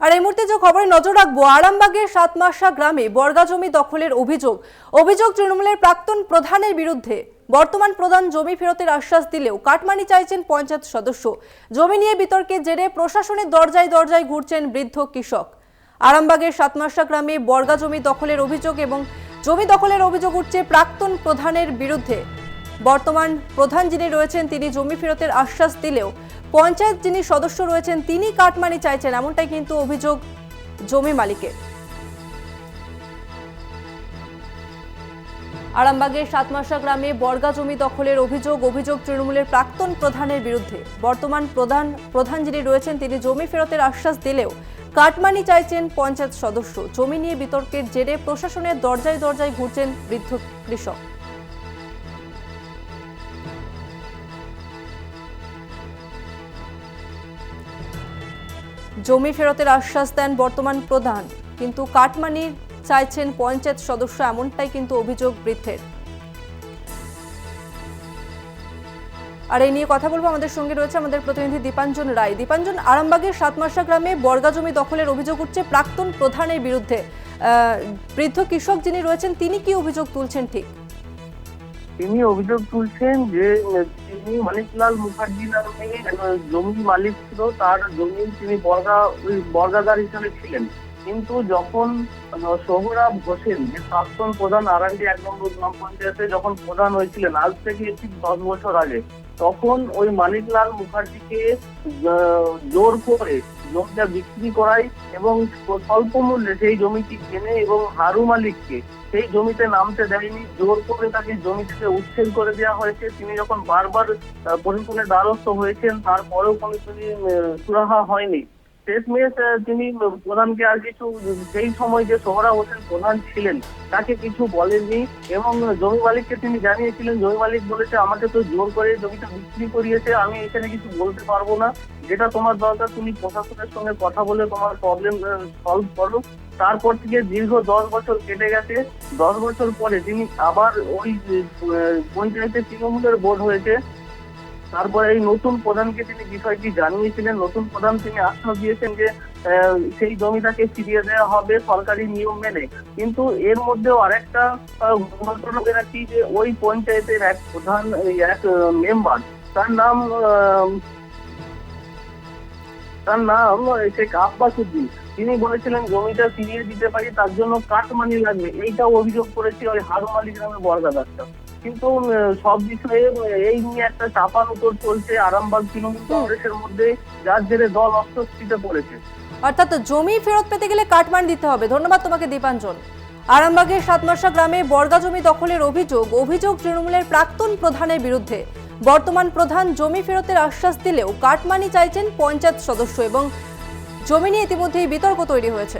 আর এই মুহূর্তে যে খবরে নজর রাখব, আরামবাগের সাতমাসা গ্রামে বর্গা জমি দখলের অভিযোগ। অভিযোগ তৃণমূলের প্রাক্তন প্রধানের বিরুদ্ধে। বর্তমান প্রধান জমি ফেরতের আশ্বাস দিলেও কাটমানি চাইছেন পঞ্চায়েত সদস্য। জমি নিয়ে বিতর্কের জেরে প্রশাসনের দরজায় দরজায় ঘুরছেন বৃদ্ধ কৃষক। আরামবাগের সাতমাসা গ্রামে বর্গা জমি দখলের অভিযোগ এবং জমি দখলের অভিযোগ উঠছে প্রাক্তন প্রধানের বিরুদ্ধে। বর্তমান প্রধান যিনি রয়েছেন, তিনি জমি ফেরতের আশ্বাস দিলেও পঞ্চায়েত যিনি সদস্য রয়েছেন, তিনি কাটমানি চাইছেন, এমনটাই কিন্তু অভিযোগ জমি মালিকের। আরামবাগের সাতমাসা গ্রামে বর্গা জমি দখলের অভিযোগ অভিযোগ তৃণমূলের প্রাক্তন প্রধানের বিরুদ্ধে। বর্তমান প্রধান প্রধান যিনি রয়েছেন, তিনি জমি ফেরতের আশ্বাস দিলেও কাটমানি চাইছেন পঞ্চায়েত সদস্য। জমি নিয়ে বিতর্কের জেরে প্রশাসনের দরজায় দরজায় ঘুরছেন বৃদ্ধ কৃষক। জমি ফেরতের আশ্বাস দেন বর্তমান প্রধান, কিন্তু কাটমানির চাইছেন পঞ্চায়েত সদস্য এমনটাই কিন্তু অভিযোগ বৃদ্ধের। আর এই নিয়ে কথা বলব আমাদের সঙ্গে রয়েছে আমাদের প্রতিনিধি দীপাঞ্জন রায়। দীপাঞ্জন, আরামবাগের সাতমাসা গ্রামে বর্গা জমি দখলের অভিযোগ উঠছে প্রাক্তন প্রধানের বিরুদ্ধে। বৃদ্ধ কৃষক যিনি রয়েছেন, তিনি কি অভিযোগ তুলছেন ঠিক? তিনি অভিযোগ তুলছেন যে তিনি মানিকলাল মুখার্জি নামে জমি মালিক ছিল তার জমি তিনি বর্গা বর্গাদার হিসাবে ছিলেন। কিন্তু যখন সোহরাব হোসেন যে প্রাক্তন প্রধান আরান্ডি এক নম্বর গ্রাম পঞ্চায়েতে যখন প্রধান হয়েছিলেন, আজ থেকে ঠিক দশ বছর আগে, তখন ওই মানিকলাল মুখার্জিকে জোর করে জমিটা বিক্রি করায় এবং স্বল্প মূল্যে সেই জমিটি কেনে এবং হারু মালিককে সেই জমিতে নামতে দেয়নি। জোর করে তাকে জমি থেকে উচ্ছেদ করে দেওয়া হয়েছে। তিনি যখন বারবার প্রশাসনের দ্বারস্থ হয়েছেন, তারপরেও কোনো তিনি সুরাহা হয়নি। শেষমেশ তিনি প্রধানকে আর কিছু সেই সময় যে সোহরা হোসেন প্রধান ছিলেন তাকে কিছু বলেননি এবং জমি মালিককে তিনি জানিয়েছিলেন জমি মালিক বলেছে আমাকে তো জোর করে জমিটা বিক্রি করিয়েছে আমি এখানে কিছু বলতে পারব না। যেটা তোমার দরকার তুমি প্রশাসনের সঙ্গে কথা বলে তোমার প্রবলেম সলভ করো। তারপর থেকে দীর্ঘ দশ বছর কেটে গেছে। দশ বছর পরে তিনি আবার ওই আহ, পঞ্চায়েতে তৃণমূলের বোর্ড হয়েছে। তারপরে এই নতুন প্রধানকে তিনি বিষয়টি জানিয়েছিলেন, নতুন প্রধান তিনি আশ্বাস দিয়েছেন যে সেই জমিটাকে ফিরিয়ে দেওয়া হবে সরকারি নিয়ম মেনে। কিন্তু এর মধ্যেও আরেকটা ঘটনা বেরাচ্ছি যে ওই পঞ্চায়েতের এক প্রধান এক মেম্বার, তার নাম তার নাম শেখ আব্বাস উদ্দিন। তিনি বলেছিলেন জমিটা ফিরিয়ে দিতে পারি, তার জন্য কাটমানি লাগবে। এইটাও অভিযোগ করেছে ওই হারুমালি গ্রামের বর্গাদারটা কিন্তু সব বিষয়ে এই নিয়ে একটা চাপার উপর চলছে আরামবাগ তৃণমূল কংগ্রেসের মধ্যে যার জেরে দল অস্বস্তিতে পড়েছে। অর্থাৎ জমি ফেরত পেতে গেলে কাটমানি দিতে হবে। ধন্যবাদ তোমাকে দীপাঞ্জন। আরামবাগের সাতমাসা গ্রামে বর্গা জমি দখলের অভিযোগ অভিযোগ তৃণমূলের প্রাক্তন প্রধানের বিরুদ্ধে। বর্তমান প্রধান জমি ফেরতের আশ্বাস দিলেও কাটমানি চাইছেন পঞ্চায়েত সদস্য এবং জমি নিয়ে ইতিমধ্যেই বিতর্ক তৈরি হয়েছে।